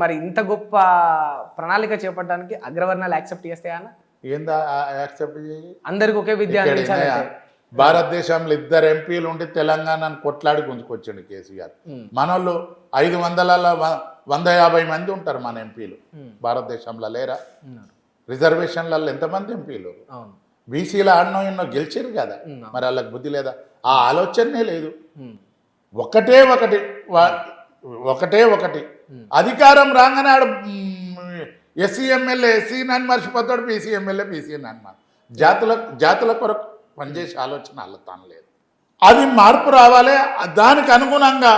మరి ఇంత గొప్ప ప్రణాళిక చేపట్టడానికి అగ్రవర్ణాలు యాక్సెప్ట్ అన్న? ఏందా యాక్సెప్ట్ అందరికి ఒకే విద్య? భారతదేశంలో ఇద్దరు ఎంపీలు ఉండి తెలంగాణను కొట్లాడి గుంజుకొచ్చిండు కేసీఆర్. మనోళ్ళు ఐదు వందల వంద యాభై మంది ఉంటారు మన ఎంపీలు. భారతదేశంలో లేరా. రిజర్వేషన్లలో ఎంతమంది ఎంపీలు? బీసీలో ఆడనో ఎన్నో గెలిచారు కదా. మరి వాళ్ళకి బుద్ధి లేదా? ఆ ఆలోచనే లేదు. ఒకటే ఒకటి ఒకటే ఒకటి. అధికారం రాగానే ఆడు ఎస్సీ ఎమ్మెల్యే ఎస్సీ నన్ను మర్చిపోతాడు బీసీ ఎమ్మెల్యే బీసీ నన్ను జాతుల జాతుల కొరకు పనిచేసే ఆలోచన వాళ్ళ తాను లేదు. అది మార్పు రావాలి దానికి అనుగుణంగా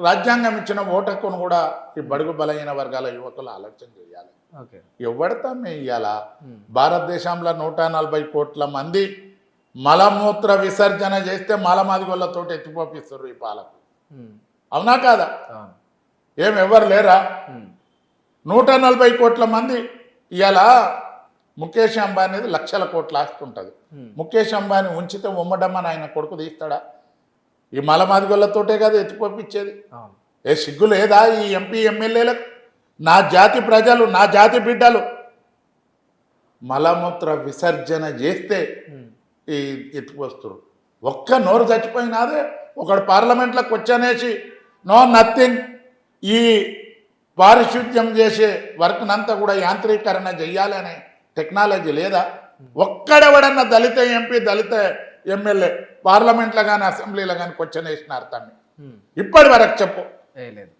రాజ్యాంగం ఇచ్చిన ఓటకును కూడా ఈ బడుగు బలహీన వర్గాల యువకులు ఆలోచన చేయాలి. ఓకే. ఎవడతామే ఇయ్యాలా? భారతదేశంలో నూట నలభై కోట్ల మంది మలమూత్ర విసర్జన చేస్తే మలమాదిగోళ్ళతో ఎత్తిపోపిస్తారు ఈ పాలకు అవునా కాదా? అవును. ఏం ఎవరు లేరా? నూట నలభై కోట్ల మంది ఇవాళ ముఖేష్ అంబానీది లక్షల కోట్ల ఆస్తి ఉంటుంది ముఖేష్ అంబానీ ఉంచితే ఉమ్మడమ్మని ఆయన కొడుకు తీస్తాడా? ఈ మలమాదిగోళ్ళతోటే కదా ఎత్తిపోపించేది ఏ సిగ్గు లేదా ఈ ఎంపీ ఎమ్మెల్యేలకు? నా జాతి ప్రజలు నా జాతి బిడ్డలు. మలమూత్ర విసర్జన చేస్తే ఈ ఎత్తుకొస్తారు ఒక్క నోరు చచ్చిపోయినాదే ఒకడు పార్లమెంట్లోకి వచ్చనేసి నో నథింగ్. ఈ పారిశుద్ధ్యం చేసే వర్క్నంతా కూడా యాంత్రీకరణ చెయ్యాలనే టెక్నాలజీ లేదా? ఒక్కడెవడన్నా దళిత ఎంపీ దళిత ఎమ్మెల్యే పార్లమెంట్లో కానీ అసెంబ్లీలో కానీ క్వశ్చన్ వేసిన అర్థాన్ని ఇప్పటి వరకు చెప్పు. లేదు.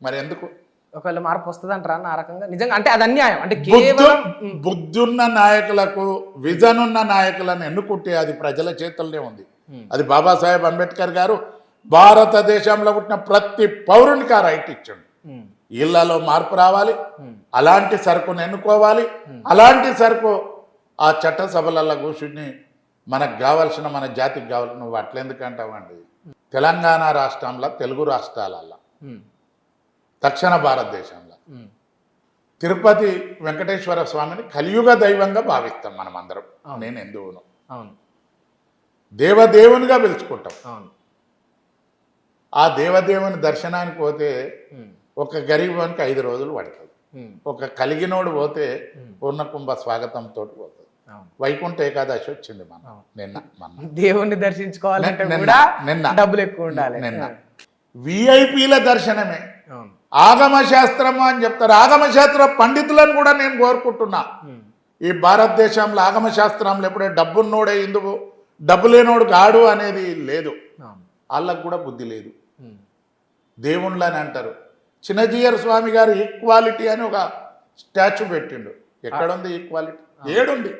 మరి ఎందుకు? ఒకవేళ మార్పు వస్తుంది అంటారా ఆ రకంగా? నిజంగా అంటే అది అన్యాయం. అంటే కేవలం బుద్ధున్న నాయకులకు విజన్ ఉన్న నాయకులను ఎన్నుకుంటే అది ప్రజల చేతుల్లోనే ఉంది. అది బాబాసాహెబ్ అంబేద్కర్ గారు భారతదేశంలో పుట్టిన ప్రతి పౌరునికి ఆ రైట్ ఇచ్చిండు. ఇళ్ళలో మార్పు రావాలి అలాంటి సరుకును ఎన్నుకోవాలి అలాంటి సరుకు ఆ చట్టసభలలో కూర్చుని మనకు కావాల్సిన మన జాతికి కావాలి నువ్వు అట్లెందుకు అంటావండి? తెలంగాణ రాష్ట్రంలో తెలుగు రాష్ట్రాలల్లో ఉమ్, దక్షిణ భారతదేశంలో తిరుపతి వెంకటేశ్వర స్వామిని కలియుగ దైవంగా భావిస్తాం మనం అందరం నేను ఎందువును అవును. దేవదేవునిగా పిలుచుకుంటాం. అవును. ఆ దేవదేవుని దర్శనానికి పోతే ఒక గరీబానికి ఐదు రోజులు పడుతుంది. ఒక కలిగినోడు పోతే పూర్ణకుంభ స్వాగతంతో పోతుంది. వైకుంఠ ఏకాదశి వచ్చింది మన. నిన్న మన దేవుణ్ణి దర్శించుకోవాలంటే నిన్న- కూడా నిన్న. డబ్బులు ఎక్కువ ఉండాలి. నిన్న. విఐపీల దర్శనమే. ఆగమ శాస్త్రము అని చెప్తారు. ఆగమ శాస్త్ర పండితులను కూడా నేను కోరుకుంటున్నా. ఈ భారతదేశంలో ఆగమ శాస్త్రంలో ఎప్పుడే డబ్బున్నోడే ఇందుకు డబ్బు లేనోడు గాడు అనేది లేదు. వాళ్ళకు కూడా బుద్ధి లేదు. ఉమ్, దేవుళ్ళని అని అంటారు. చిన్నజీయర్ స్వామి గారు ఈక్వాలిటీ అని ఒక స్టాచ్యూ పెట్టిండు. ఎక్కడుంది ఈక్వాలిటీ ఏడుంది.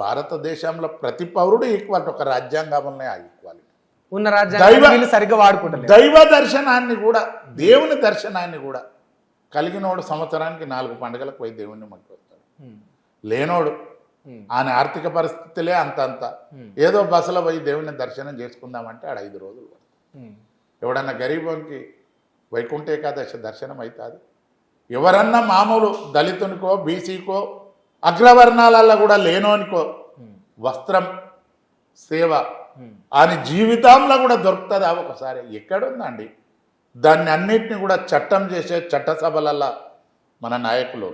భారతదేశంలో ప్రతి పౌరుడు ఈక్వాలిటీ ఒక రాజ్యాంగంలో ఆ ఈక్వాలిటీ ఉన్న రాజ్యాంగం సరిగ్గా వాడుకుంటలేదు. దైవ దర్శనాన్ని కూడా దేవుని దర్శనాన్ని కూడా కలిగినోడు సంవత్సరానికి నాలుగు పండుగలకు పోయి దేవుణ్ణి మొక్కి వస్తాడు ఉమ్, లేనోడు ఆయన ఆర్థిక పరిస్థితులే అంత అంత ఉమ్, ఏదో బస్సులో పోయి దేవుని దర్శనం చేసుకుందామంటే ఆడ ఐదు రోజులు ఎవడన్నా గరీబోనికి వైకుంఠ ఏకాదశి దర్శనం అవుతుంది ఎవరన్నా మామూలు దళితునికో బీసీకో అగ్రవర్ణాలలో కూడా లేనోనికో వస్త్రం సేవ అని జీవితంలో కూడా దొరుకుతుందా ఒకసారి? ఎక్కడుందండి? దాన్ని అన్నిటిని కూడా చట్టం చేసే చట్టసభలల్లో మన నాయకులు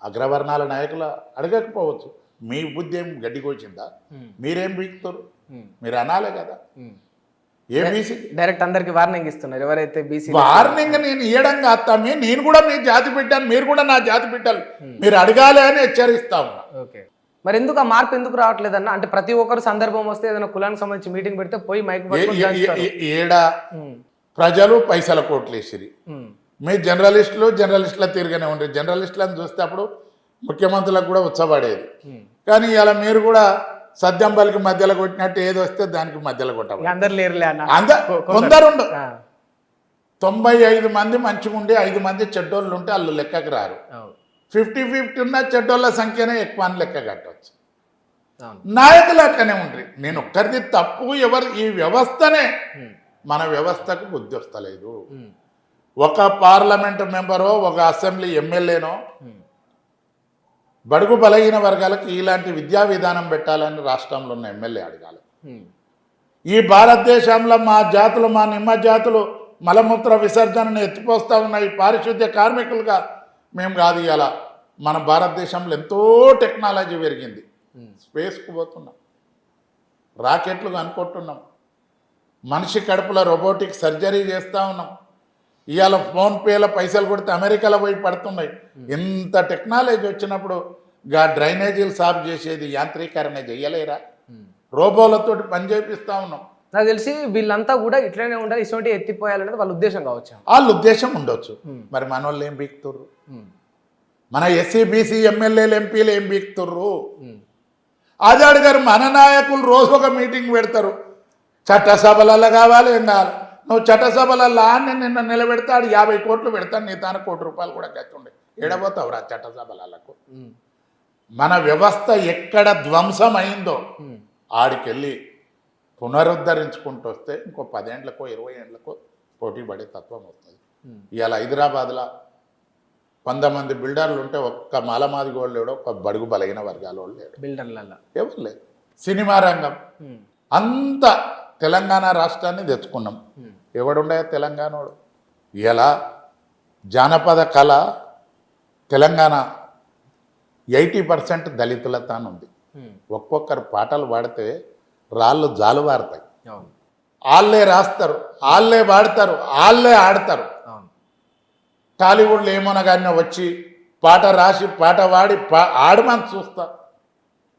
అగ్రవర్ణాల నాయకులు అడగకపోవచ్చు. మీ బుద్ధి ఏం గడ్డికొచ్చిందా? మీరేం బీకుతారు మీరు అనాలే కదా. ఏ బీసీ? డైరెక్ట్ అందరికి వార్నింగ్ ఇస్తున్నారు. ఎవరైతే బీసీ వార్నింగ్ నేను ఇయ్యడం కాస్తామే నేను కూడా మీ జాతి బిడ్డను మీరు కూడా నా జాతి బిడ్డలు. మీరు అడగాలి అని హెచ్చరిస్తా ఉన్నా. ఓకే. మరి ఎందుకు ఆ మార్పు ఎందుకు రావట్లేదన్న? అంటే ప్రతి ఒక్కరు సందర్భం వస్తే ఏదైనా కులానికి సంబంధించి మీటింగ్ పెడితే పోయి మైక్ ఏడ? ఉమ్, ప్రజలు పైసల కోట్లేసిరి. ఉమ్, మీ జర్నలిస్టులు జర్నలిస్టుల తీరుగానే ఉంటారు జర్నలిస్టులను చూస్తే అప్పుడు ముఖ్యమంత్రులకు కూడా ఉమ్. కానీ ఇలా మీరు కూడా సద్యంబలికి మధ్యలో కొట్టినట్టు ఏది వస్తే దానికి మధ్యలో కొట్టబడి అందరు లేరులే అన్న. అంద కొ- కొందరు. ఉండు ఆ, తొంభై ఐదు మంది మంచిగా ఉండి ఐదు మంది చెడ్డోళ్ళు ఉంటే వాళ్ళు లెక్కకు రారు. ఫిఫ్టీ ఫిఫ్టీ ఉన్న చెడ్డోళ్ళ సంఖ్యనే ఎక్కువ అని లెక్క కట్టవచ్చు నాయకులు అట్లనే ఉంటారు నేను ఒక్కరిది తప్పు ఎవరు ఈ వ్యవస్థనే మన వ్యవస్థకు బుద్ధి వస్తలేదు. ఒక పార్లమెంట్ మెంబరో ఒక అసెంబ్లీ ఎమ్మెల్యేనో బడుగు బలహీన వర్గాలకు ఇలాంటి విద్యా విధానం పెట్టాలని రాష్ట్రంలో ఉన్న ఎమ్మెల్యే అడగాలి. ఈ భారతదేశంలో మా జాతులు మా నిమ్మ జాతులు మలమూత్ర విసర్జనను ఎత్తిపోస్తా ఉన్నాయి పారిశుద్ధ్య కార్మికులుగా మేము కాదు ఇలా మన భారతదేశంలో ఎంతో టెక్నాలజీ పెరిగింది. స్పేస్కు పోతున్నాం. రాకెట్లు కనుక్కుంటున్నాం. మనిషి కడుపులో రోబోటిక్ సర్జరీ చేస్తూ ఉన్నాం. ఇవాళ ఫోన్పేలో పైసలు కొడితే అమెరికాలో పోయి పడుతున్నాయి. ఇంత టెక్నాలజీ వచ్చినప్పుడు గా డ్రైనేజీలు సాఫ్ చేసేది యాంత్రీకరణ చెయ్యలేరా రోబోలతోటి పని చేపిస్తా ఉన్నాం. నాకు తెలిసి వీళ్ళంతా కూడా ఇట్లనే ఉండాలి ఇటువంటి ఎత్తిపోయాలనేది వాళ్ళ ఉద్దేశం కావచ్చు. వాళ్ళ ఉద్దేశం ఉండొచ్చు. మరి మన వాళ్ళు ఏం బీక్తుర్రు? మన ఎస్సీ బీసీ ఎమ్మెల్యేలు ఎంపీలు ఏం బీక్తుర్రు? అది అడిగారు మన నాయకులు రోజు ఒక మీటింగ్ పెడతారు. చట్టసభలలో కావాలి ఏం కావాలి? నువ్వు చట్టసభలలో ఆన్ని నిన్న నిలబెడతాడు యాభై కోట్లు పెడతాడు నీ తాను కోటి రూపాయలు కూడా గట్టుండే ఎడబోతావు రా చట్టసభలకు మన వ్యవస్థ ఎక్కడ ధ్వంసం అయిందో ఆడికెళ్ళి పునరుద్ధరించుకుంటూ వస్తే ఇంకో పదేండ్లకో ఇరవై ఏండ్లకో పోటీ పడే తత్వం వస్తుంది. ఇవాళ హైదరాబాద్లో వంద మంది బిల్డర్లు ఉంటే ఒక్క మాలమాది గోళ్ళు లేడు ఒక్క బడుగు బలగిన వర్గాల వాళ్ళు లేడు. బిల్డర్లలో ఎవరు లేదు సినిమా రంగం. అంత తెలంగాణ రాష్ట్రాన్ని తెచ్చుకున్నాం. ఎవడుండే తెలంగాణోడు? ఇలా జానపద కళ తెలంగాణ ఎయిటీ పర్సెంట్ దళితులతాను ఉంది ఒక్కొక్కరు పాటలు పాడితే రాళ్ళు జాలువారుతాయి వాళ్ళే రాస్తారు వాళ్ళే పాడతారు వాళ్ళే ఆడతారు. టాలీవుడ్లో ఏమనగానే వచ్చి పాట రాసి పాట పాడి పా ఆడమని చూస్తా.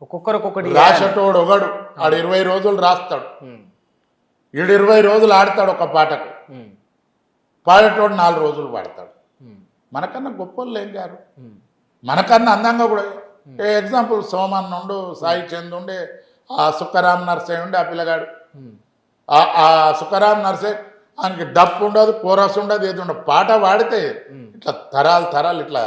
ఒక్కొక్కరు ఒక్కొక్కటి రాసేటోడు ఒకడు ఆడు ఇరవై రోజులు రాస్తాడు. ఈడు ఇరవై రోజులు ఆడతాడు ఒక పాటకు. పాడేటోడు నాలుగు రోజులు పాడతాడు. మనకన్నా గొప్పలు ఏం గారు? మనకన్నా అందంగా కూడా. ఎగ్జాంపుల్ సోమన్ ఉండు సాయి చంద్ ఉండే ఆ సుక్కరామ్ నర్సే ఉండే ఆ పిల్లగాడు. ఆ సుఖరామ్ నర్సే ఆయనకి డప్పు ఉండదు కోరస్ ఉండదు ఏది ఉండదు. పాట పాడితే ఇట్లా తరాలు తరాలు ఇట్లా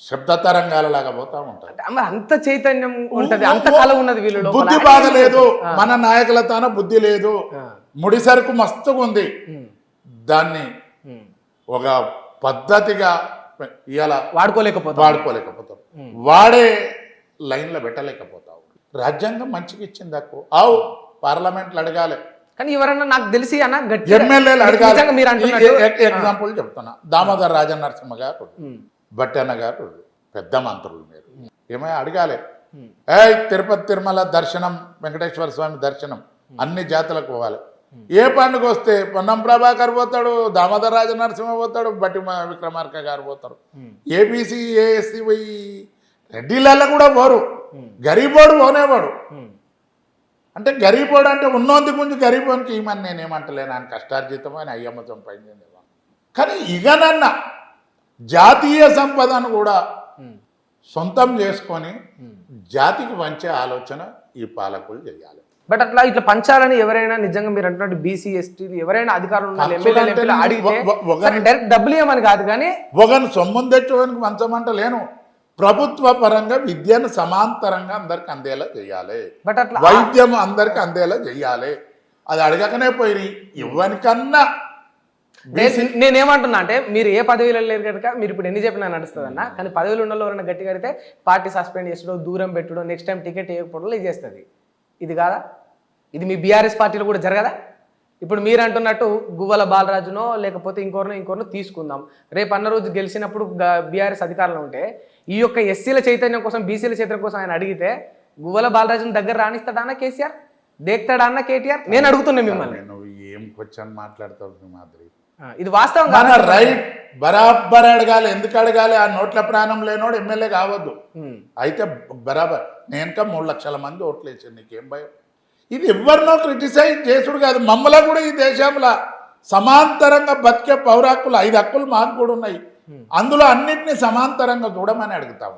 శబ్ద తరంగాలలాగా పోతా అమ్మ అంత చైతన్యం ఉంటది అంత కళ ఉన్నది వీళ్ళు బుద్ధి బాగా లేదు మన నాయకులతోన బుద్ధి లేదు. ముడి సరుకు మస్తుగా ఉంది. దాన్ని. ఒక పద్ధతిగా ఇవాళ వాడుకోలేకపోతాం. వాడుకోలేకపోతాం. వాడే లైన్లో పెట్టలేకపోతావు. రాజ్యాంగం మంచిగా ఇచ్చింది అక్కు ఆవు పార్లమెంట్లో అడగాలి. కానీ ఎవరన్నా నాకు తెలిసి అన్న ఎమ్మెల్యేలు అడగాలి. ఎగ్జాంపుల్ చెప్తున్నా. దామోదర్ రాజనరసింహ గారు. ఉమ్, బట్టన్న గారు పెద్ద మంత్రులు మీరు. ఏమై అడగాలి. ఏ తిరుపతి తిరుమల దర్శనం వెంకటేశ్వర స్వామి దర్శనం అన్ని జాతులకు పోవాలి. ఏ పండుగ వస్తే పొన్నం ప్రభాకర్ పోతాడు దామోదర్ రాజ నరసింహ పోతాడు బట్టి విక్రమార్క గారు పోతారు. ఏబీసీ ఏఎస్సీ పోయి రెడ్డిలలో కూడా పోరు. గరీబోడు పోనేవాడు. అంటే గరీబోడు అంటే ఉన్నోంది గురించి గరీబోనికి ఇమని నేనేమంటలేను ఆయన కష్టార్జితం అని అయ్యమ్మ సంపాదించింది కానీ ఇగనన్న జాతీయ సంపదను కూడా సొంతం చేసుకొని. జాతికి పంచే ఆలోచన ఈ పాలకులు చేయాలి. బట్ అట్లా ఇట్లా పంచాలని ఎవరైనా నిజంగా మీరు అంటున్నట్టు బీసీ ఎస్టీ ఎవరైనా అధికారులు అడిగితే డైరెక్ట్ డబ్బులు ఇవ్వమని కాదు కానీ ఒకని సొమ్మును తెచ్చేవానికి మంచమంట లేను. ప్రభుత్వ పరంగా విద్యను సమాంతరంగా అందరికి అందేలా చేయాలి. బట్ అట్లా వైద్యం అందరికి అందేలా చేయాలి. అది అడగకనే పోయి ఇవ్వనికన్నా నేనేమంటున్నా అంటే మీరు ఏ పదవిలో లేరు కనుక మీరు ఇప్పుడు ఎన్ని చెప్పినా నడుస్తుంది అన్న కానీ పదవిలో ఉన్న ఎవరైనా గట్టిగా అడిగితే పార్టీ సస్పెండ్ చేసుడో దూరం పెట్టుడో నెక్స్ట్ టైం టికెట్ ఇవ్వకపోవడం ఇది చేస్తుంది. ఇది కాదా? ఇది మీ బీఆర్ఎస్ పార్టీలో కూడా జరగదా? ఇప్పుడు మీరు అంటున్నట్టు గువ్వల బాలరాజునో లేకపోతే ఇంకోరినో ఇంకోరినో తీసుకుందాం. రేపు అన్న రోజు గెలిచినప్పుడు బీఆర్ఎస్ అధికారంలో ఉంటే ఈ యొక్క ఎస్సీల చైతన్యం కోసం బీసీల చైతన్యం కోసం ఆయన అడిగితే గువ్వల బాలరాజుని దగ్గర రాణిస్తాడా అన్న కేసీఆర్? దేక్తాడా అన్న కేటీఆర్? నేను అడుగుతున్నా మిమ్మల్ని. నువ్వు ఏం క్వశ్చన్ మాట్లాడతావు మాదిరి ఇది వాస్తవం మన? రైట్ బరాబర్ అడగాలి ఎందుకు అడగాలి? ఆ నోట్ల ప్రాణం లేనోడు ఎమ్మెల్యే కావద్దు. అయితే బరాబర్ నేనక మూడు లక్షల మంది ఓట్లు వేసాను నీకేం భయం? ఇది ఎవరినో క్రిటిసైజ్ చేసుడు కాదు మమ్మల్ని కూడా ఈ దేశంలో సమాంతరంగా బతికే పౌరాకులు ఐదు హక్కులు మాకు కూడా ఉన్నాయి. అందులో అన్నిటినీ సమాంతరంగా చూడమని అడుగుతా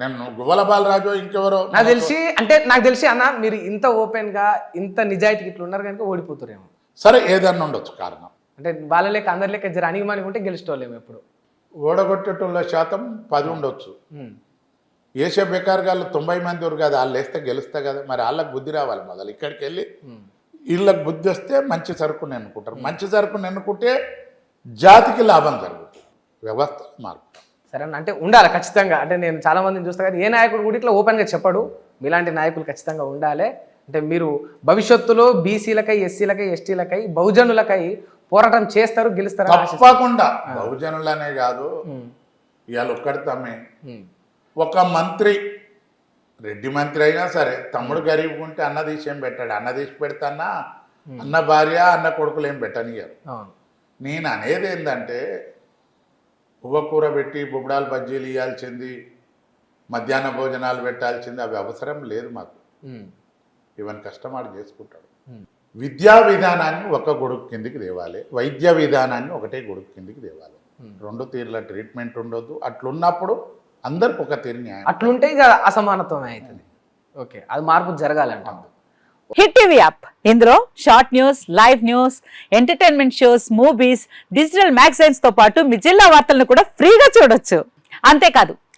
నేను గువ్వల బాలరాజు ఇంకెవరో? నాకు తెలిసి అంటే నాకు తెలిసి అన్న మీరు ఇంత ఓపెన్గా ఇంత నిజాయితీకి ఇట్లా ఉన్నారు కనుక ఓడిపోతారేమో. సరే ఏదన్నా ఉండొచ్చు కారణం. అంటే వాళ్ళ లెక్క అందరి లెక్క జర ఉంటే గెలిచేటోళ్ళేమో ఎప్పుడు. ఓడగొట్టేటోళ్ళ శాతం పది ఉండొచ్చు. ఏషియా బేకార్ గాళ్ళు తొంభై మంది ఉన్నారు కదా వాళ్ళు వేస్తే గెలుస్తా కదా మరి వాళ్ళకి బుద్ధి రావాలి మొదలు. ఇక్కడికి వెళ్ళి. వీళ్ళకి బుద్ధి వస్తే మంచి సరుకుని ఎన్నుకుంటారు. మంచి సరుకుని ఎన్నుకుంటే జాతికి లాభం జరుగుతుంది. వ్యవస్థ మార్పు. సరే అన్న అంటే ఉండాలి ఖచ్చితంగా. అంటే నేను చాలా మందిని చూస్తా కానీ ఏ నాయకుడు కూడా ఇట్లా ఓపెన్గా చెప్పడు. మీలాంటి నాయకులు ఖచ్చితంగా ఉండాలి. అంటే మీరు భవిష్యత్తులో బీసీలకై ఎస్సీలకై ఎస్టీలకై బహుజనులకై పోరాటం చేస్తారు గెలుస్తారు తప్పకుండా. బహుజనులనే కాదు. ఇవాళ ఒక్కడి తమ్మే ఒక మంత్రి రెడ్డి మంత్రి అయినా సరే తమ్ముడు గరీబ్ ఉంటే అన్న తీసి ఏం పెట్టాడు. అన్న తీసి పెడతాన్నా అన్న భార్య అన్న కొడుకులు ఏం పెట్టనియరు నేను అనేది ఏంటంటే కూర పెట్టి బుబ్బడాలు బజ్జీలు ఇవ్వాల్సింది మధ్యాహ్న భోజనాలు పెట్టాల్సింది అవి అవసరం లేదు మాకు. ఇవన్నీ కష్టమాడు చేసుకుంటాడు. విద్యా విధానాన్ని ఒక గొడుగు కిందికి తేవాలి. వైద్య విధానాన్ని ఒకటే గొడుగు కిందికి తేవాలి. రెండు తీర్ల ట్రీట్మెంట్ ఉండొద్దు. అట్లున్నప్పుడు అందరికి ఒక తీరు న్యాయం. అట్లుంటే ఇక అసమానత్వం అవుతుంది. ఓకే అది మార్పు జరగాలంట. Hit TV app. ఇందులో short news live news entertainment shows movies digital మ్యాగజైన్స్తో పాటు మీ జిల్లా వార్తలను కూడా ఫ్రీగా చూడొచ్చు. అంతేకాదు